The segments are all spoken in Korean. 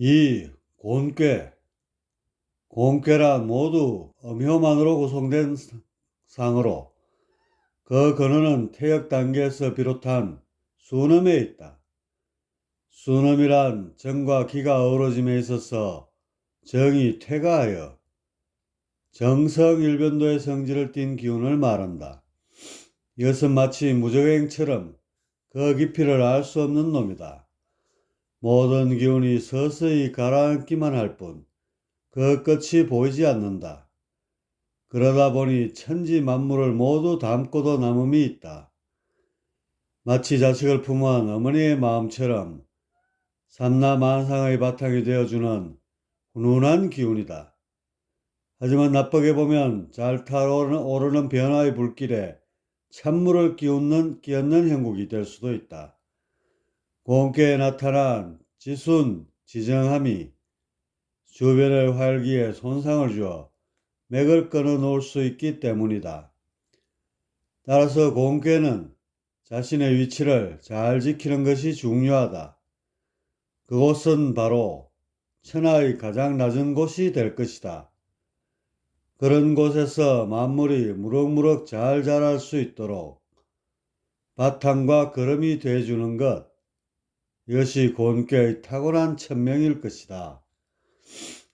이 곤괴, 곤괴란 모두 음효만으로 구성된 상으로 그 근원은 태역 단계에서 비롯한 수놈에 있다. 수놈이란 정과 기가 어우러짐에 있어서 정이 퇴가하여 정성일변도의 성질을 띤 기운을 말한다. 이것은 마치 무적행처럼 그 깊이를 알 수 없는 놈이다. 모든 기운이 서서히 가라앉기만 할 뿐 그 끝이 보이지 않는다. 그러다 보니 천지 만물을 모두 담고도 남음이 있다. 마치 자식을 품은 어머니의 마음처럼 삼라만상의 바탕이 되어주는 훈훈한 기운이다. 하지만 나쁘게 보면 잘 타오르는 변화의 불길에 찬물을 끼얹는, 끼얹는 형국이 될 수도 있다. 공께에 나타난 지순, 지정함이 주변의 활기에 손상을 주어 맥을 끊어 놓을 수 있기 때문이다. 따라서 공께는 자신의 위치를 잘 지키는 것이 중요하다. 그곳은 바로 천하의 가장 낮은 곳이 될 것이다. 그런 곳에서 만물이 무럭무럭 잘 자랄 수 있도록 바탕과 걸음이 되어주는 것, 이것이 곤괴의 탁월한 천명일 것이다.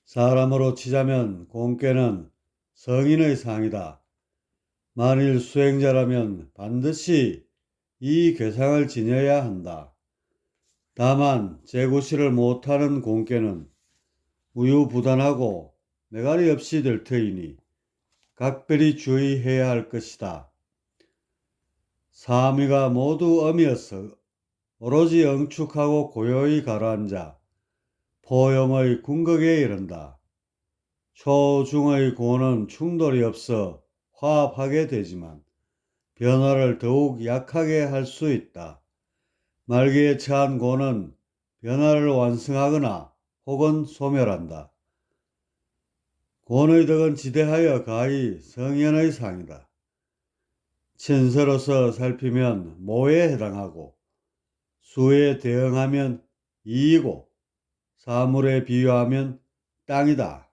사람으로 치자면 곤괴는 성인의 상이다. 만일 수행자라면 반드시 이 괴상을 지녀야 한다. 다만 재구시를 못하는 공께는 우유부단하고 매가리 없이 될 터이니 각별히 주의해야 할 것이다. 사미가 모두 엄이어서 오로지 영축하고 고요히 가라앉아 포염의 궁극에 이른다. 초중의 고는 충돌이 없어 화합하게 되지만 변화를 더욱 약하게 할 수 있다. 말기에 처한 고는 변화를 완성하거나 혹은 소멸한다. 고의 덕은 지대하여 가히 성현의 상이다. 친서로서 살피면 모에 해당하고 수에 대응하면 이이고 사물에 비유하면 땅이다.